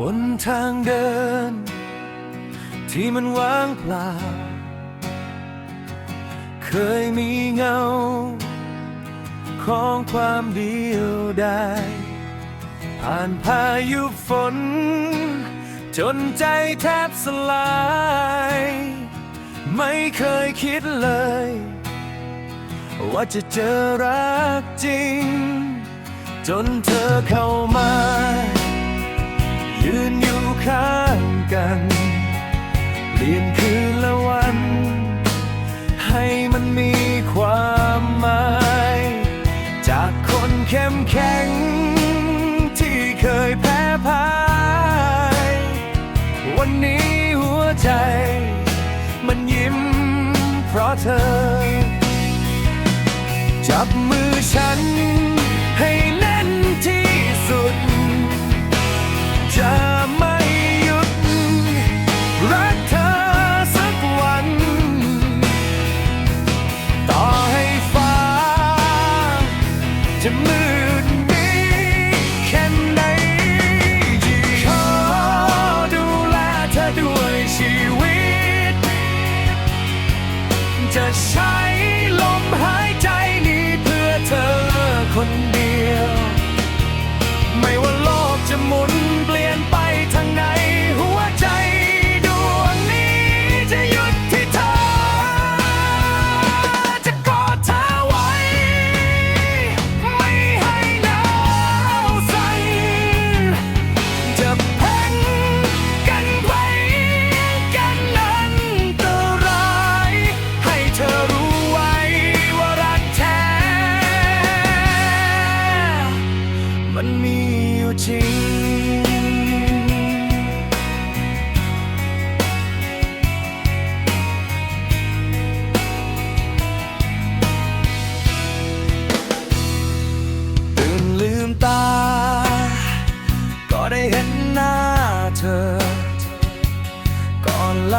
บนทางเดิน ที่มันว่างเปล่า เคยมีเงา ของความเดียวดายผ่านพายุฝน จนใจแทบสลาย ไม่เคยคิดเลย ว่าจะเจอรักจริง จนเธอเข้ามา ข้างกันเปลี่ยนคืนละวัน ให้มันมีความหมาย จากคนเข้มแข็ง ที่เคยแพ้พ่าย วันนี้หัวใจ มันยิ้มเพราะเธอ จับมือฉัน จะมืดมิดแค่ไหนที่ขอดูแลเธอด้วยชีวิต จะใช้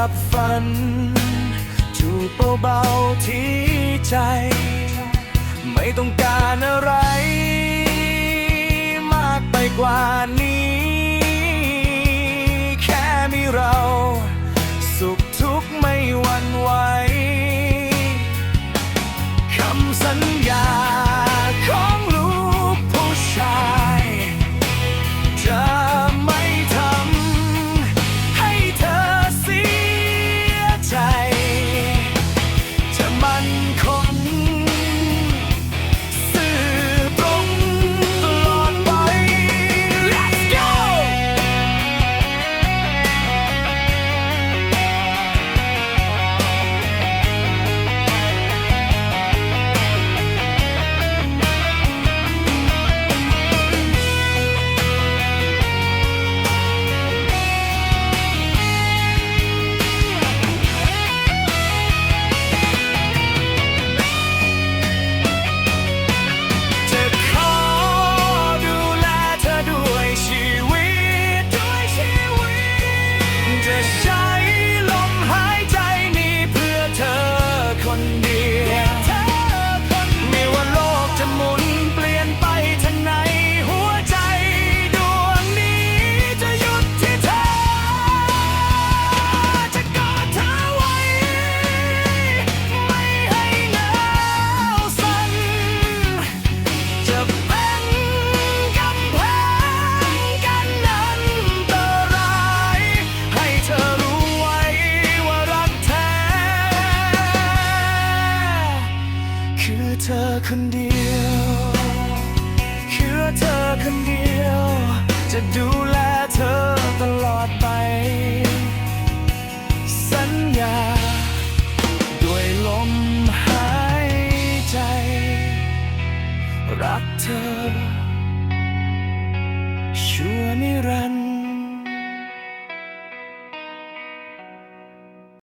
ับฝัน จูบเบาๆที่ใจ ไม่ต้องการอะไร มากไปกว่านี้ แค่มีเรา สุขทุกข์ไม่หวั่นไหวคำสัญญา คือเธอคนเดียว คือเธอคนเดียว จะดูแลเธอตลอดไป สัญญา ด้วยลมหายใจ รักเธอ ชั่วนิรันด